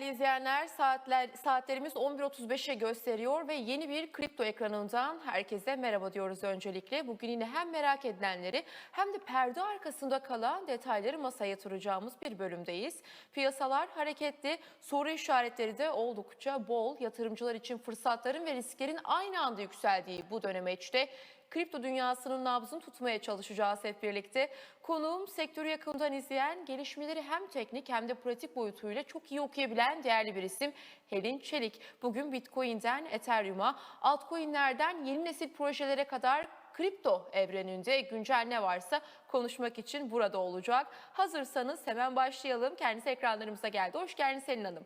değerli izleyenler. Saatler saatlerimiz 11.35'e gösteriyor ve yeni bir kripto ekranından herkese merhaba diyoruz öncelikle. Bugün yine hem merak edilenleri hem de perde arkasında kalan detayları masaya yatıracağımız bir bölümdeyiz. Piyasalar hareketli, soru işaretleri de oldukça bol. Yatırımcılar için fırsatların ve risklerin aynı anda yükseldiği bu dönemeçte kripto dünyasının nabzını tutmaya çalışacağız hep birlikte. Konuğum sektörü yakından izleyen, gelişmeleri hem teknik hem de pratik boyutuyla çok iyi okuyabilen değerli bir isim Helin Çelik. Bugün Bitcoin'den Ethereum'a, altcoin'lerden yeni nesil projelere kadar kripto evreninde güncel ne varsa konuşmak için burada olacak. Hazırsanız hemen başlayalım. Kendisi ekranlarımıza geldi. Hoş geldiniz Selin Hanım.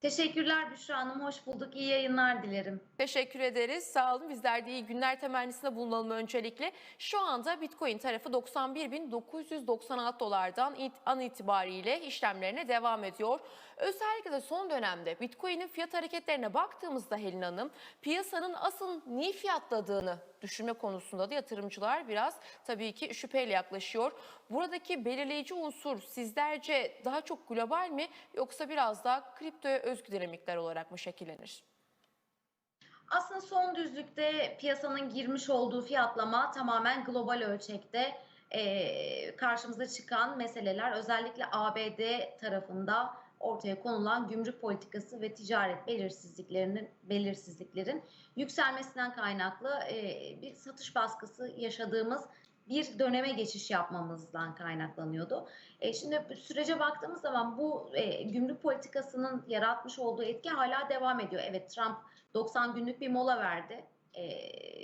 Teşekkürler Büşra Hanım. Hoş bulduk. İyi yayınlar dilerim. Teşekkür ederiz. Sağ olun. Bizler de iyi günler temennisinde bulunalım öncelikle. Şu anda Bitcoin tarafı 91.996 dolardan an itibariyle işlemlerine devam ediyor. Özellikle de son dönemde Bitcoin'in fiyat hareketlerine baktığımızda Helin Hanım, piyasanın asıl niye fiyatladığını düşünme konusunda da yatırımcılar biraz tabii ki şüpheyle yaklaşıyor. Buradaki belirleyici unsur sizlerce daha çok global mi yoksa biraz daha kriptoya özgü dinamikler olarak mı şekillenir? Aslında son düzlükte piyasanın girmiş olduğu fiyatlama tamamen global ölçekte eee, karşımıza çıkan meseleler özellikle ABD tarafında ortaya konulan gümrük politikası ve ticaret belirsizliklerinin belirsizliklerin yükselmesinden kaynaklı eee, bir satış baskısı yaşadığımız bir döneme geçiş yapmamızdan kaynaklanıyordu. E, şimdi sürece baktığımız zaman bu e, gümrük politikasının yaratmış olduğu etki hala devam ediyor. Evet Trump 90 günlük bir mola verdi e,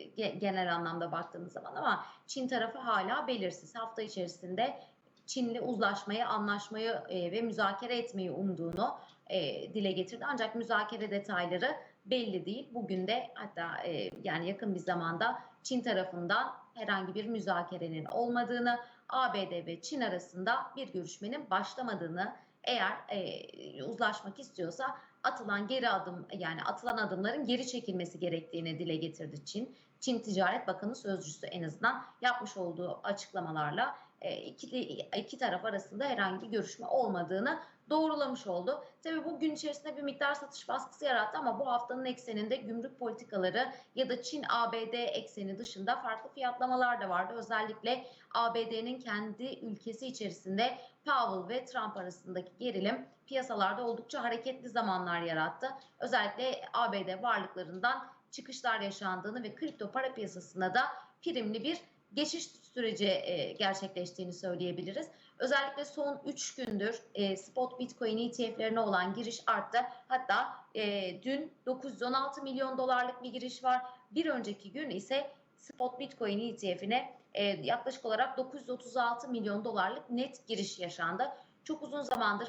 ge- genel anlamda baktığımız zaman ama Çin tarafı hala belirsiz. Hafta içerisinde Çin'le uzlaşmayı, anlaşmayı e, ve müzakere etmeyi umduğunu e, dile getirdi. Ancak müzakere detayları belli değil. Bugün de hatta e, yani yakın bir zamanda Çin tarafından herhangi bir müzakerenin olmadığını, ABD ve Çin arasında bir görüşmenin başlamadığını, eğer e, uzlaşmak istiyorsa atılan geri adım yani atılan adımların geri çekilmesi gerektiğini dile getirdi Çin. Çin Ticaret Bakanı sözcüsü en azından yapmış olduğu açıklamalarla iki, iki taraf arasında herhangi görüşme olmadığını doğrulamış oldu. Tabii bu gün içerisinde bir miktar satış baskısı yarattı ama bu haftanın ekseninde gümrük politikaları ya da Çin-ABD ekseni dışında farklı fiyatlamalar da vardı. Özellikle ABD'nin kendi ülkesi içerisinde Powell ve Trump arasındaki gerilim piyasalarda oldukça hareketli zamanlar yarattı. Özellikle ABD varlıklarından çıkışlar yaşandığını ve kripto para piyasasında da primli bir geçiş süreci e, gerçekleştiğini söyleyebiliriz. Özellikle son 3 gündür e, spot Bitcoin ETF'lerine olan giriş arttı. Hatta e, dün 916 milyon dolarlık bir giriş var. Bir önceki gün ise spot Bitcoin ETF'ine yaklaşık olarak 936 milyon dolarlık net giriş yaşandı. Çok uzun zamandır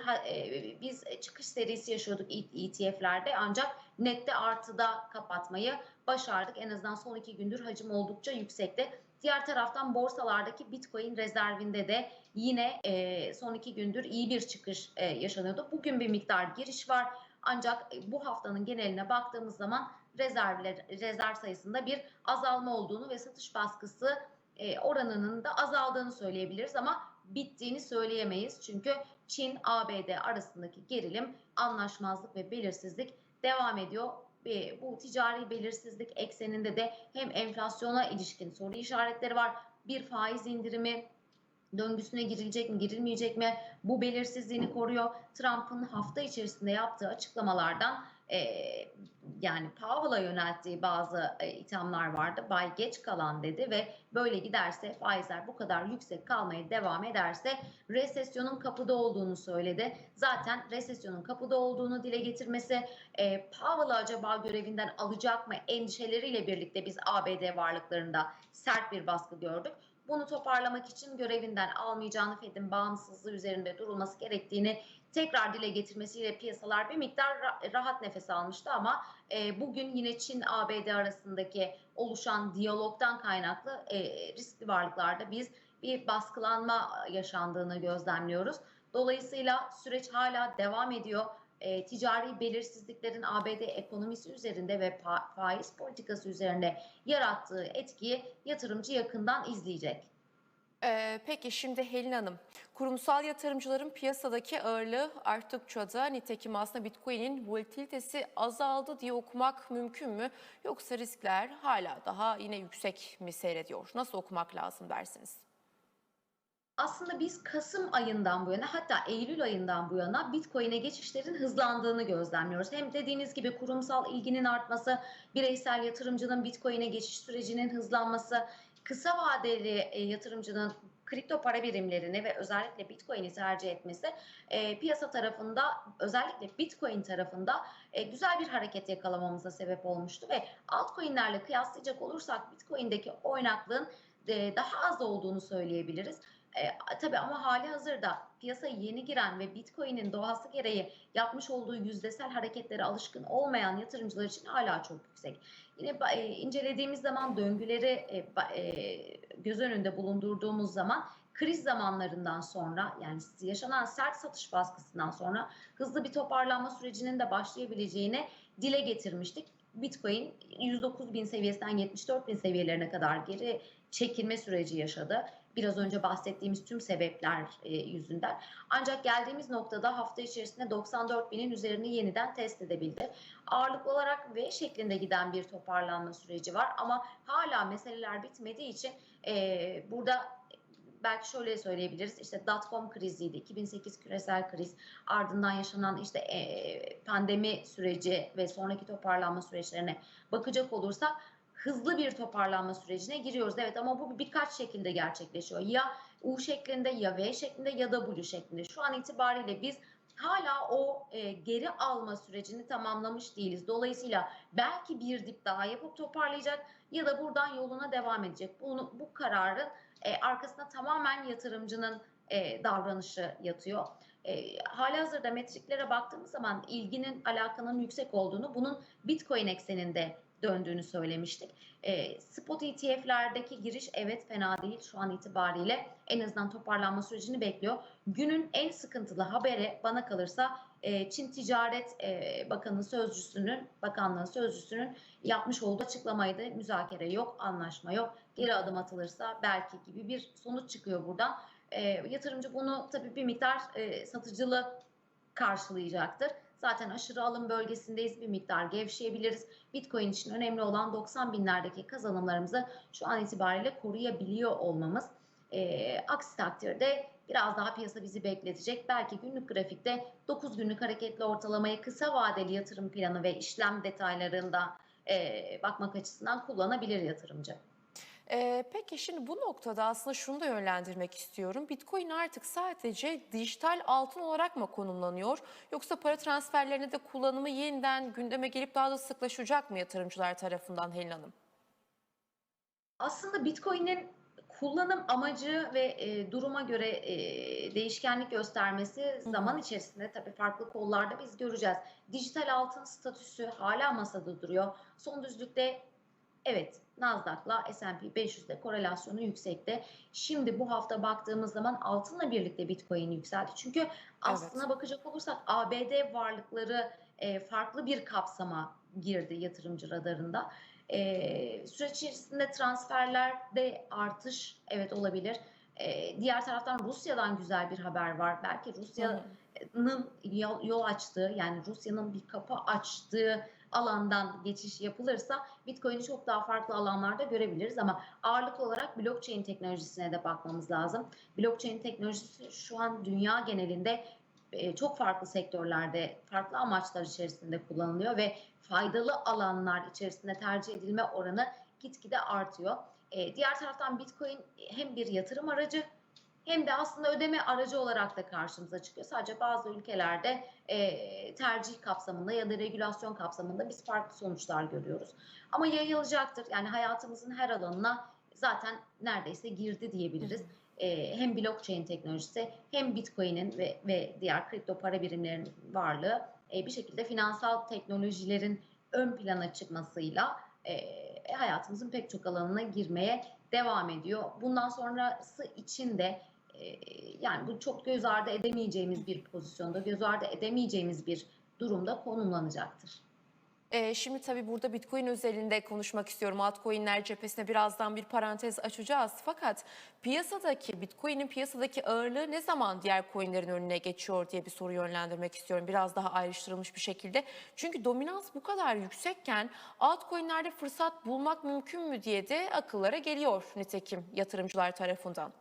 biz çıkış serisi yaşıyorduk ETF'lerde ancak nette artıda kapatmayı başardık. En azından son iki gündür hacim oldukça yüksekti. Diğer taraftan borsalardaki Bitcoin rezervinde de yine e, son iki gündür iyi bir çıkış e, yaşanıyordu. Bugün bir miktar giriş var. Ancak bu haftanın geneline baktığımız zaman rezervler, rezerv sayısında bir azalma olduğunu ve satış baskısı e, oranının da azaldığını söyleyebiliriz ama bittiğini söyleyemeyiz. Çünkü Çin ABD arasındaki gerilim, anlaşmazlık ve belirsizlik devam ediyor. Bu ticari belirsizlik ekseninde de hem enflasyona ilişkin soru işaretleri var. Bir faiz indirimi döngüsüne girilecek mi, girilmeyecek mi? Bu belirsizliğini koruyor. Trump'ın hafta içerisinde yaptığı açıklamalardan e, yani Powell'a yönelttiği bazı e, ithamlar vardı. Bay geç kalan dedi ve böyle giderse faizler bu kadar yüksek kalmaya devam ederse resesyonun kapıda olduğunu söyledi. Zaten resesyonun kapıda olduğunu dile getirmesi e, Powell'ı acaba görevinden alacak mı endişeleriyle birlikte biz ABD varlıklarında sert bir baskı gördük bunu toparlamak için görevinden almayacağını Fed'in bağımsızlığı üzerinde durulması gerektiğini tekrar dile getirmesiyle piyasalar bir miktar rahat nefes almıştı ama e, bugün yine Çin-ABD arasındaki oluşan diyalogdan kaynaklı e, riskli varlıklarda biz bir baskılanma yaşandığını gözlemliyoruz. Dolayısıyla süreç hala devam ediyor. E, ticari belirsizliklerin ABD ekonomisi üzerinde ve faiz politikası üzerinde yarattığı etkiyi yatırımcı yakından izleyecek. Ee, peki şimdi Helin Hanım, Kurumsal yatırımcıların piyasadaki ağırlığı arttıkça da nitekim aslında Bitcoin'in volatilitesi azaldı diye okumak mümkün mü? Yoksa riskler hala daha yine yüksek mi seyrediyor? Nasıl okumak lazım dersiniz? Aslında biz Kasım ayından bu yana hatta Eylül ayından bu yana Bitcoin'e geçişlerin hızlandığını gözlemliyoruz. Hem dediğiniz gibi kurumsal ilginin artması, bireysel yatırımcının Bitcoin'e geçiş sürecinin hızlanması, kısa vadeli e, yatırımcının kripto para birimlerini ve özellikle Bitcoin'i tercih etmesi e, piyasa tarafında özellikle Bitcoin tarafında e, güzel bir hareket yakalamamıza sebep olmuştu ve altcoin'lerle kıyaslayacak olursak Bitcoin'deki oynaklığın e, daha az olduğunu söyleyebiliriz. E, tabii ama hali hazırda piyasaya yeni giren ve Bitcoin'in doğası gereği yapmış olduğu yüzdesel hareketlere alışkın olmayan yatırımcılar için hala çok yüksek. Yine e, incelediğimiz zaman döngüleri e, e, göz önünde bulundurduğumuz zaman kriz zamanlarından sonra yani yaşanan sert satış baskısından sonra hızlı bir toparlanma sürecinin de başlayabileceğini dile getirmiştik. Bitcoin 109 bin seviyesinden 74 bin seviyelerine kadar geri çekilme süreci yaşadı biraz önce bahsettiğimiz tüm sebepler e, yüzünden. Ancak geldiğimiz noktada hafta içerisinde 94 binin üzerini yeniden test edebildi. Ağırlık olarak V şeklinde giden bir toparlanma süreci var ama hala meseleler bitmediği için e, burada belki şöyle söyleyebiliriz işte dotcom kriziydi 2008 küresel kriz ardından yaşanan işte e, pandemi süreci ve sonraki toparlanma süreçlerine bakacak olursak hızlı bir toparlanma sürecine giriyoruz. Evet ama bu birkaç şekilde gerçekleşiyor. Ya U şeklinde ya V şeklinde ya da W şeklinde. Şu an itibariyle biz hala o e, geri alma sürecini tamamlamış değiliz. Dolayısıyla belki bir dip daha yapıp toparlayacak ya da buradan yoluna devam edecek. Bunu, bu kararın e, arkasında tamamen yatırımcının e, davranışı yatıyor. E, hali hazırda metriklere baktığımız zaman ilginin alakanın yüksek olduğunu bunun Bitcoin ekseninde döndüğünü söylemiştik. E, spot ETF'lerdeki giriş evet fena değil şu an itibariyle en azından toparlanma sürecini bekliyor. Günün en sıkıntılı haberi bana kalırsa e, Çin Ticaret e, Bakanı sözcüsünün, bakanlığın sözcüsünün yapmış olduğu açıklamaydı. Müzakere yok, anlaşma yok. Geri adım atılırsa belki gibi bir sonuç çıkıyor buradan. E, yatırımcı bunu tabii bir miktar e, satıcılı karşılayacaktır. Zaten aşırı alım bölgesindeyiz. Bir miktar gevşeyebiliriz. Bitcoin için önemli olan 90 binlerdeki kazanımlarımızı şu an itibariyle koruyabiliyor olmamız. E, aksi takdirde biraz daha piyasa bizi bekletecek. Belki günlük grafikte 9 günlük hareketli ortalamayı kısa vadeli yatırım planı ve işlem detaylarında e, bakmak açısından kullanabilir yatırımcı. Ee, peki şimdi bu noktada aslında şunu da yönlendirmek istiyorum. Bitcoin artık sadece dijital altın olarak mı konumlanıyor? Yoksa para transferlerinde de kullanımı yeniden gündeme gelip daha da sıklaşacak mı yatırımcılar tarafından Helin Hanım? Aslında Bitcoin'in kullanım amacı ve e, duruma göre e, değişkenlik göstermesi zaman içerisinde tabii farklı kollarda biz göreceğiz. Dijital altın statüsü hala masada duruyor. Son düzlükte evet Nasdaq'la S&P 500'de korelasyonu yüksekte. Şimdi bu hafta baktığımız zaman altınla birlikte Bitcoin yükseldi. Çünkü aslına evet. bakacak olursak ABD varlıkları e, farklı bir kapsama girdi yatırımcı radarında. E, süreç içerisinde transferlerde artış evet olabilir. E, diğer taraftan Rusya'dan güzel bir haber var. Belki Rusya'nın yol, yol açtığı yani Rusya'nın bir kapı açtığı alandan geçiş yapılırsa Bitcoin'i çok daha farklı alanlarda görebiliriz ama ağırlık olarak blockchain teknolojisine de bakmamız lazım. Blockchain teknolojisi şu an dünya genelinde çok farklı sektörlerde, farklı amaçlar içerisinde kullanılıyor ve faydalı alanlar içerisinde tercih edilme oranı gitgide artıyor. Diğer taraftan Bitcoin hem bir yatırım aracı hem de aslında ödeme aracı olarak da karşımıza çıkıyor. Sadece bazı ülkelerde e, tercih kapsamında ya da regülasyon kapsamında biz farklı sonuçlar görüyoruz. Ama yayılacaktır. Yani hayatımızın her alanına zaten neredeyse girdi diyebiliriz. E, hem blockchain teknolojisi hem Bitcoin'in ve, ve diğer kripto para birimlerinin varlığı e, bir şekilde finansal teknolojilerin ön plana çıkmasıyla e, hayatımızın pek çok alanına girmeye devam ediyor. Bundan sonrası için de yani bu çok göz ardı edemeyeceğimiz bir pozisyonda, göz ardı edemeyeceğimiz bir durumda konumlanacaktır. Ee, şimdi tabii burada Bitcoin özelinde konuşmak istiyorum. Altcoin'ler cephesine birazdan bir parantez açacağız. Fakat piyasadaki, Bitcoin'in piyasadaki ağırlığı ne zaman diğer coin'lerin önüne geçiyor diye bir soru yönlendirmek istiyorum. Biraz daha ayrıştırılmış bir şekilde. Çünkü dominans bu kadar yüksekken altcoin'lerde fırsat bulmak mümkün mü diye de akıllara geliyor nitekim yatırımcılar tarafından.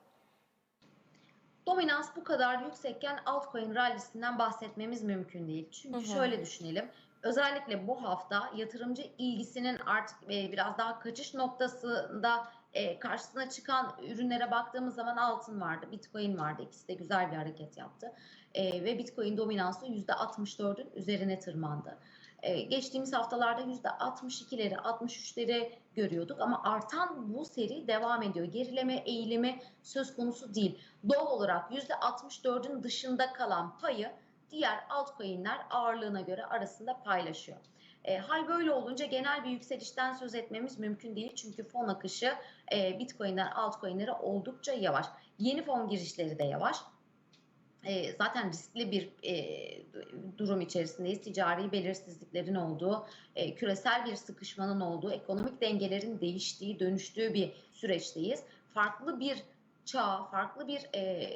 Dominans bu kadar yüksekken altcoin rallisinden bahsetmemiz mümkün değil. Çünkü Hı hı. şöyle düşünelim. Özellikle bu hafta yatırımcı ilgisinin artık e, biraz daha kaçış noktasında e, karşısına çıkan ürünlere baktığımız zaman altın vardı, bitcoin vardı. İkisi de güzel bir hareket yaptı. E, ve bitcoin dominansı %64'ün üzerine tırmandı. E, geçtiğimiz haftalarda %62'leri, 63'leri görüyorduk ama artan bu seri devam ediyor. Gerileme eğilimi söz konusu değil. Doğal olarak %64'ün dışında kalan payı diğer altcoin'ler ağırlığına göre arasında paylaşıyor. E, hal böyle olunca genel bir yükselişten söz etmemiz mümkün değil. Çünkü fon akışı e, Bitcoin'den altcoin'lere oldukça yavaş. Yeni fon girişleri de yavaş. E, zaten riskli bir e, durum içerisindeyiz. Ticari belirsizliklerin olduğu, e, küresel bir sıkışmanın olduğu, ekonomik dengelerin değiştiği, dönüştüğü bir süreçteyiz. Farklı bir çağ, farklı bir e,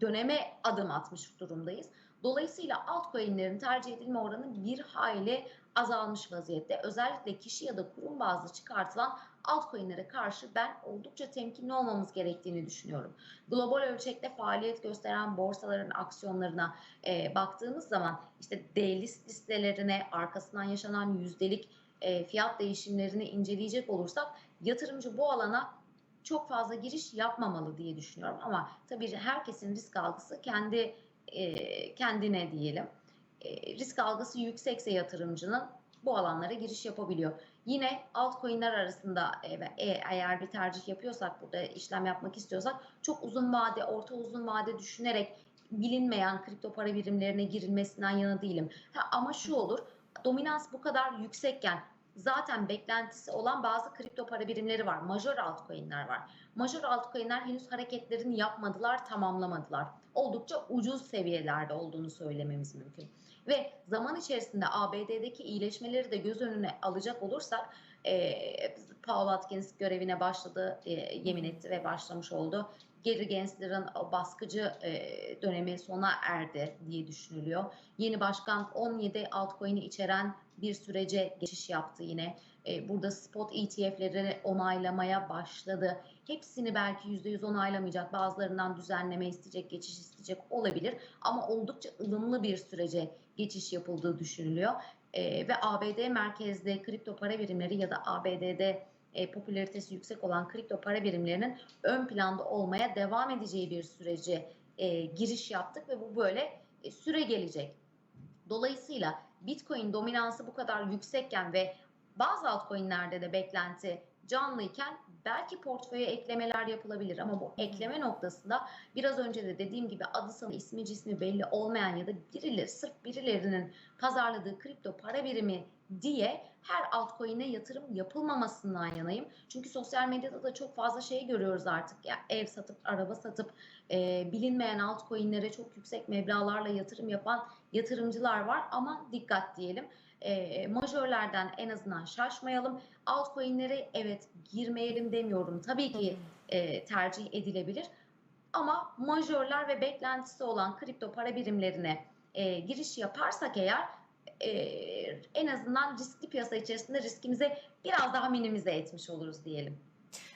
döneme adım atmış durumdayız. Dolayısıyla altcoin'lerin tercih edilme oranı bir hayli azalmış vaziyette. Özellikle kişi ya da kurum bazlı çıkartılan altcoin'lere karşı ben oldukça temkinli olmamız gerektiğini düşünüyorum. Global ölçekte faaliyet gösteren borsaların aksiyonlarına e, baktığımız zaman işte D-list listelerine arkasından yaşanan yüzdelik e, fiyat değişimlerini inceleyecek olursak yatırımcı bu alana çok fazla giriş yapmamalı diye düşünüyorum. Ama tabii herkesin risk algısı kendi e, kendine diyelim. E, risk algısı yüksekse yatırımcının bu alanlara giriş yapabiliyor. Yine altcoin'ler arasında e, e, eğer bir tercih yapıyorsak burada işlem yapmak istiyorsak çok uzun vade, orta uzun vade düşünerek bilinmeyen kripto para birimlerine girilmesinden yana değilim. Ha, ama şu olur, dominans bu kadar yüksekken zaten beklentisi olan bazı kripto para birimleri var. Major altcoin'ler var. Major altcoin'ler henüz hareketlerini yapmadılar, tamamlamadılar. Oldukça ucuz seviyelerde olduğunu söylememiz mümkün. Ve zaman içerisinde ABD'deki iyileşmeleri de göz önüne alacak olursak e, Paul Watkins görevine başladı, e, yemin etti ve başlamış oldu. Gary Gensler'ın baskıcı e, dönemi sona erdi diye düşünülüyor. Yeni başkan 17 altcoin'i içeren bir sürece geçiş yaptı yine. E, burada spot ETF'leri onaylamaya başladı. Hepsini belki %100 onaylamayacak, bazılarından düzenleme isteyecek, geçiş isteyecek olabilir. Ama oldukça ılımlı bir sürece geçiş yapıldığı düşünülüyor. E, ve ABD merkezde kripto para birimleri ya da ABD'de e, popülaritesi yüksek olan kripto para birimlerinin ön planda olmaya devam edeceği bir sürece e, giriş yaptık ve bu böyle e, süre gelecek. Dolayısıyla Bitcoin dominansı bu kadar yüksekken ve bazı altcoin'lerde de beklenti canlıyken belki portföye eklemeler yapılabilir ama bu ekleme noktasında biraz önce de dediğim gibi adı sanı ismi cismi belli olmayan ya da birileri sırf birilerinin pazarladığı kripto para birimi diye her altcoin'e yatırım yapılmamasından yanayım. Çünkü sosyal medyada da çok fazla şey görüyoruz artık. Ya ev satıp, araba satıp e, bilinmeyen altcoin'lere çok yüksek meblağlarla yatırım yapan yatırımcılar var. Ama dikkat diyelim. E, majörlerden en azından şaşmayalım. Altcoin'lere evet girmeyelim demiyorum. Tabii ki e, tercih edilebilir. Ama majörler ve beklentisi olan kripto para birimlerine e, giriş yaparsak eğer e, en azından riskli piyasa içerisinde riskimizi biraz daha minimize etmiş oluruz diyelim.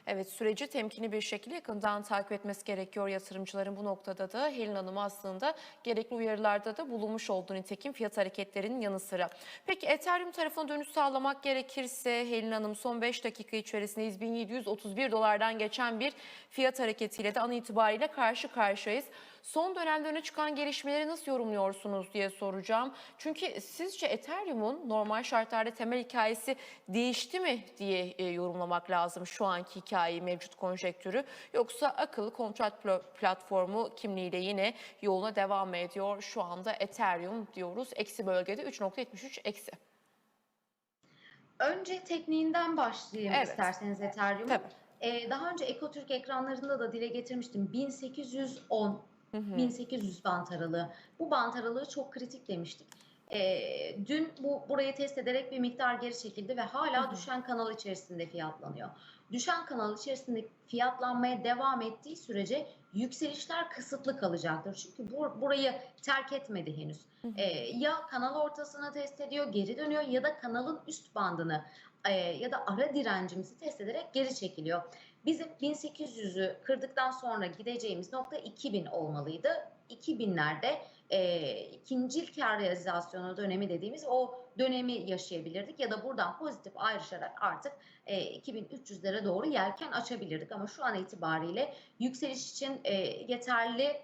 Evet süreci temkinli bir şekilde yakından takip etmesi gerekiyor yatırımcıların bu noktada da Helin Hanım aslında gerekli uyarılarda da bulunmuş olduğu nitekim fiyat hareketlerinin yanı sıra. Peki Ethereum tarafına dönüş sağlamak gerekirse Helin Hanım son 5 dakika içerisinde 1731 dolardan geçen bir fiyat hareketiyle de an itibariyle karşı karşıyayız. Son dönemde öne çıkan gelişmeleri nasıl yorumluyorsunuz diye soracağım. Çünkü sizce Ethereum'un normal şartlarda temel hikayesi değişti mi diye e, yorumlamak lazım şu anki hikayeyi, mevcut konjektürü. Yoksa akıllı kontrat pl- platformu kimliğiyle yine yoluna devam ediyor. Şu anda Ethereum diyoruz. Eksi bölgede 3.73 eksi. Önce tekniğinden başlayayım Evet. isterseniz Ethereum'un. Tabii. Ee, daha önce Ekotürk ekranlarında da dile getirmiştim. 1810 Hı hı. 1800 bant aralığı. Bu bant aralığı çok kritik demiştik. Ee, dün bu burayı test ederek bir miktar geri çekildi ve hala Hı hı. düşen kanal içerisinde fiyatlanıyor. Düşen kanal içerisinde fiyatlanmaya devam ettiği sürece yükselişler kısıtlı kalacaktır. Çünkü bu, burayı terk etmedi henüz. Hı hı. Ee, ya kanal ortasını test ediyor, geri dönüyor ya da kanalın üst bandını e, ya da ara direncimizi test ederek geri çekiliyor. Bizim 1800'ü kırdıktan sonra gideceğimiz nokta 2000 olmalıydı. 2000'lerde e, ikincil kar realizasyonu dönemi dediğimiz o dönemi yaşayabilirdik ya da buradan pozitif ayrışarak artık e, 2300'lere doğru yelken açabilirdik ama şu an itibariyle yükseliş için e, yeterli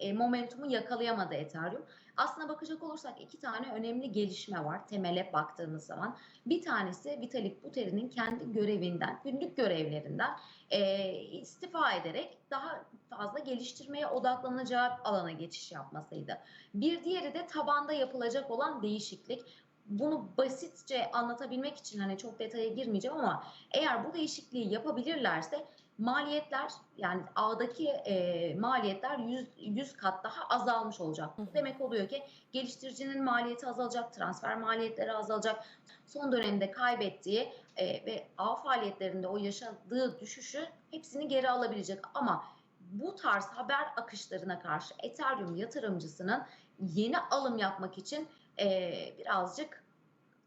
e, momentumu yakalayamadı Ethereum. Aslına bakacak olursak iki tane önemli gelişme var temele baktığımız zaman. Bir tanesi Vitalik Buterin'in kendi görevinden, günlük görevlerinden e, istifa ederek daha fazla geliştirmeye odaklanacağı alana geçiş yapmasıydı. Bir diğeri de tabanda yapılacak olan değişiklik. Bunu basitçe anlatabilmek için hani çok detaya girmeyeceğim ama eğer bu değişikliği yapabilirlerse maliyetler yani ağdaki e, maliyetler 100, 100 kat daha azalmış olacak. Hı demek oluyor ki geliştiricinin maliyeti azalacak, transfer maliyetleri azalacak. Son dönemde kaybettiği e, ve ağ faaliyetlerinde o yaşadığı düşüşü hepsini geri alabilecek. Ama bu tarz haber akışlarına karşı Ethereum yatırımcısının yeni alım yapmak için e, birazcık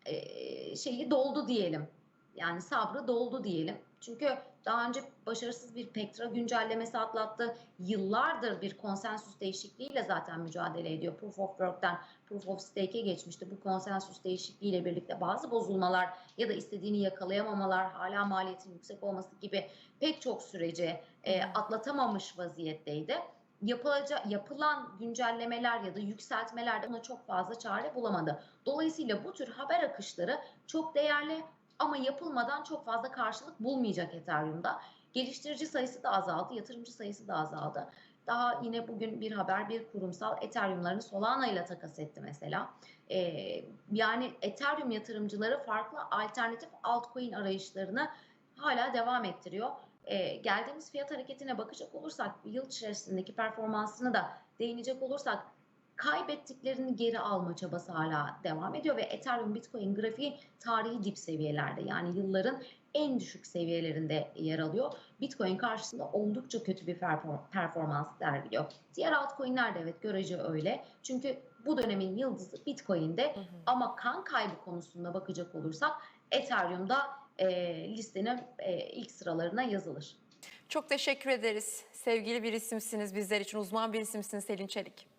e, şeyi doldu diyelim. Yani sabrı doldu diyelim. Çünkü daha önce başarısız bir Pektra güncellemesi atlattı. Yıllardır bir konsensüs değişikliğiyle zaten mücadele ediyor. Proof of Work'ten Proof of Stake'e geçmişti. Bu konsensüs değişikliğiyle birlikte bazı bozulmalar ya da istediğini yakalayamamalar, hala maliyetin yüksek olması gibi pek çok süreci e, atlatamamış vaziyetteydi. Yapılacak, yapılan güncellemeler ya da yükseltmeler de ona çok fazla çare bulamadı. Dolayısıyla bu tür haber akışları çok değerli ama yapılmadan çok fazla karşılık bulmayacak Ethereum'da. Geliştirici sayısı da azaldı, yatırımcı sayısı da azaldı. Daha yine bugün bir haber, bir kurumsal Ethereum'larını Solana ile takas etti mesela. Ee, yani Ethereum yatırımcıları farklı alternatif altcoin arayışlarını hala devam ettiriyor. Ee, geldiğimiz fiyat hareketine bakacak olursak, yıl içerisindeki performansını da değinecek olursak kaybettiklerini geri alma çabası hala devam ediyor ve Ethereum Bitcoin grafiği tarihi dip seviyelerde yani yılların en düşük seviyelerinde yer alıyor. Bitcoin karşısında oldukça kötü bir perform- performans sergiliyor. Diğer altcoin'ler de evet görece öyle. Çünkü bu dönemin yıldızı Bitcoin'de Hı hı. ama kan kaybı konusunda bakacak olursak Ethereum'da e, listenin e, ilk sıralarına yazılır. Çok teşekkür ederiz. Sevgili bir isimsiniz bizler için uzman bir isimsiniz Selin Çelik.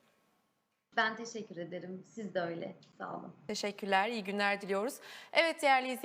Ben teşekkür ederim. Siz de öyle. Sağ olun. Teşekkürler, iyi günler diliyoruz. Evet değerli izleyenler.